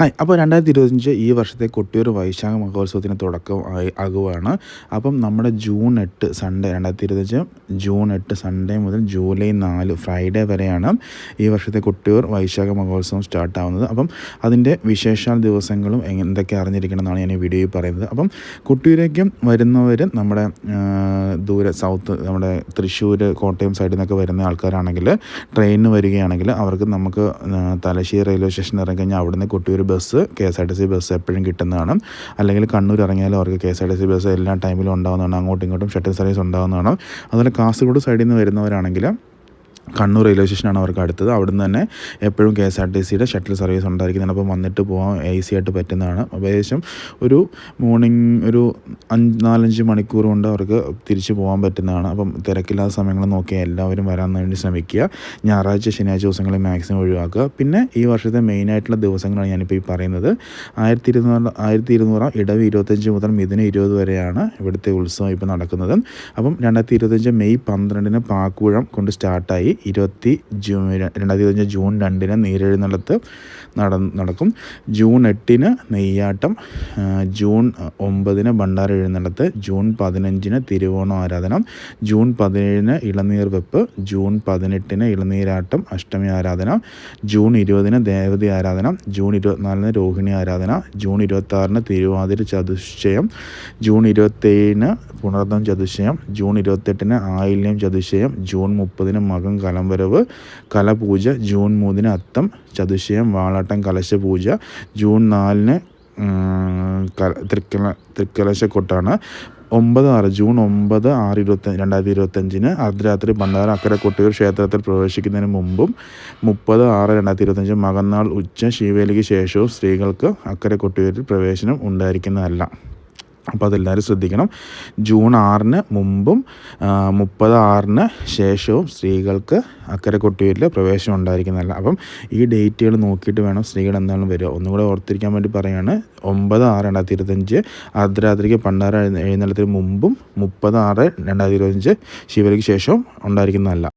Hi. അപ്പോൾ രണ്ടായിരത്തി ഇരുപത്തഞ്ച് ഈ വർഷത്തെ കൊട്ടിയൂർ വൈശാഖ മഹോത്സവത്തിന് തുടക്കം ആയി ആകുവാണ്. അപ്പം നമ്മുടെ ജൂൺ എട്ട് സൺഡേ രണ്ടായിരത്തി ഇരുപത്തഞ്ച് ജൂൺ എട്ട് സൺഡേ മുതൽ ജൂലൈ നാല് ഫ്രൈഡേ വരെയാണ് ഈ വർഷത്തെ കൊട്ടിയൂർ വൈശാഖ മഹോത്സവം സ്റ്റാർട്ട് ആവുന്നത്. അപ്പം അതിന്റെ വിശേഷാൽ ദിവസങ്ങളും എന്തൊക്കെ അറിഞ്ഞിരിക്കണം എന്നാണ് ഞാൻ ഈ വീഡിയോയിൽ പറയുന്നത്. അപ്പം കൊട്ടിയൂരേക്കും വരുന്നവർ നമ്മുടെ ദൂരെ സൗത്ത് നമ്മുടെ തൃശ്ശൂർ കോട്ടയം സൈഡിൽ നിന്നൊക്കെ വരുന്ന ആൾക്കാരാണെങ്കിൽ ട്രെയിനിന് വരികയാണെങ്കിൽ അവർക്ക് നമുക്ക് തലശ്ശേരി റെയിൽവേ സ്റ്റേഷൻ ഇറങ്ങി കഴിഞ്ഞാൽ അവിടുന്ന് Kottiyoor bus K S R T C bus എപ്പോഴും കിട്ടുന്നതാണ്. അല്ലെങ്കിൽ കണ്ണൂർ ഇറങ്ങിയാലും അവർക്ക് K S R T C bus എല്ലാ ടൈമിലും ഉണ്ടാകുന്നതാണ് അങ്ങോട്ടും ഇങ്ങോട്ടും ഷട്ടിൽ സർവീസ് ഉണ്ടാകുന്നതാണ് അതുപോലെ കാസർഗോഡ് സൈഡിൽ നിന്ന് വരുന്നവരാണെങ്കിൽ കണ്ണൂർ റെയിൽവേ സ്റ്റേഷനാണ് അവർക്ക് അടുത്തത്. അവിടുന്ന് തന്നെ എപ്പോഴും കെ എസ് ആർ ടി സിയുടെ ഷട്ടിൽ സർവീസ് ഉണ്ടായിരിക്കുന്നതാണ്. അപ്പം വന്നിട്ട് പോകാൻ ഈസി ആയിട്ട് പറ്റുന്നതാണ്. അപ്പോൾ ഏകദേശം ഒരു മോർണിംഗ് ഒരു അഞ്ച് നാലഞ്ച് മണിക്കൂർ കൊണ്ട് അവർക്ക് തിരിച്ചു പോകാൻ പറ്റുന്നതാണ്. അപ്പം തിരക്കില്ലാത്ത സമയങ്ങൾ നോക്കി എല്ലാവരും വരാൻ വേണ്ടി ശ്രമിക്കുക. ഞായറാഴ്ച ശനിയാഴ്ച ദിവസങ്ങളിൽ മാക്സിമം ഒഴിവാക്കുക. പിന്നെ ഈ വർഷത്തെ മെയിനായിട്ടുള്ള ദിവസങ്ങളാണ് ഞാനിപ്പോൾ ഈ പറയുന്നത്. ആയിരത്തി ഇരുന്നൂറ് ആയിരത്തി ഇരുന്നൂറാം ഇടവ് ഇരുപത്തഞ്ച് മുതൽ മിഥുന ഇരുപത് വരെയാണ് ഇവിടുത്തെ ഉത്സവം ഇപ്പോൾ നടക്കുന്നത്. അപ്പം രണ്ടായിരത്തി ഇരുപത്തഞ്ച് മെയ് പന്ത്രണ്ടിന് പാക്കുഴം കൊണ്ട് സ്റ്റാർട്ടായി. ഇരുപത്തി ജൂൺ രണ്ടായിരത്തി ഇരുപത്തഞ്ച് ജൂൺ രണ്ടിന് നീരെഴുന്നള്ളത്ത് നട നടക്കും. ജൂൺ എട്ടിന് നെയ്യാട്ടം ജൂൺ ഒമ്പതിന് ഭണ്ഡാര എഴുന്നള്ളത്ത് ജൂൺ പതിനഞ്ചിന് തിരുവോണം ആരാധന ജൂൺ പതിനേഴിന് ഇളനീർ വെപ്പ് ജൂൺ പതിനെട്ടിന് ഇളനീരാട്ടം അഷ്ടമി ആരാധന ജൂൺ ഇരുപതിന് ദേവതി ആരാധന ജൂൺ ഇരുപത്തിനാലിന് രോഹിണി ആരാധന ജൂൺ ഇരുപത്താറിന് തിരുവാതിര ചതുശ്ചയം ജൂൺ ഇരുപത്തേഴിന് പുണർദം ചതുശയം ജൂൺ ഇരുപത്തെട്ടിന് ആയില്യം ചതുശയം ജൂൺ മുപ്പതിന് മകം കലംവരവ് കലപൂജ ജൂൺ മൂന്നിന് അത്തം ചതുശയം വാളാട്ടം കലശപൂജ ജൂൺ നാലിന് തൃക്കല തൃക്കലശക്കൊട്ടാണ്. ഒമ്പത് ആറ് ജൂൺ ഒമ്പത് ആറ് ഇരുപത്തി രണ്ടായിരത്തി ഇരുപത്തഞ്ചിന് അർദ്ധരാത്രി ഭണ്ഡാര അക്കര കൊട്ടിയൂർ ക്ഷേത്രത്തിൽ പ്രവേശിക്കുന്നതിന് മുമ്പും മുപ്പത് ആറ് രണ്ടായിരത്തി ഇരുപത്തഞ്ച് മകന്നാൾ ഉച്ച ശിവേലിക്ക് ശേഷവും സ്ത്രീകൾക്ക് അക്കര കൊട്ടിയൂരിൽ പ്രവേശനം ഉണ്ടായിരിക്കുന്നതല്ല. അപ്പോൾ അതെല്ലാവരും ശ്രദ്ധിക്കണം. ജൂൺ ആറിന് മുമ്പും മുപ്പത് ആറിന് ശേഷവും സ്ത്രീകൾക്ക് അക്കരെ കൊട്ടിയൂരിൽ പ്രവേശനം ഉണ്ടായിരിക്കുന്നതല്ല അപ്പം ഈ ഡേറ്റുകൾ നോക്കിയിട്ട് വേണം സ്ത്രീകൾ എന്താണ് വരിക. ഒന്നുകൂടെ ഓർത്തിരിക്കാൻ വേണ്ടി പറയുകയാണ്. ഒമ്പത് ആറ് രണ്ടായിരത്തി ഇരുപത്തഞ്ച് അർദ്ധരാത്രിക്ക് പണ്ടാര എഴുന്നള്ളത്തിന് മുമ്പും മുപ്പത് ആറ് രണ്ടായിരത്തി ഇരുപത്തഞ്ച് ശിവരയ്ക്ക് ശേഷവും ഉണ്ടായിരിക്കുന്നതല്ല.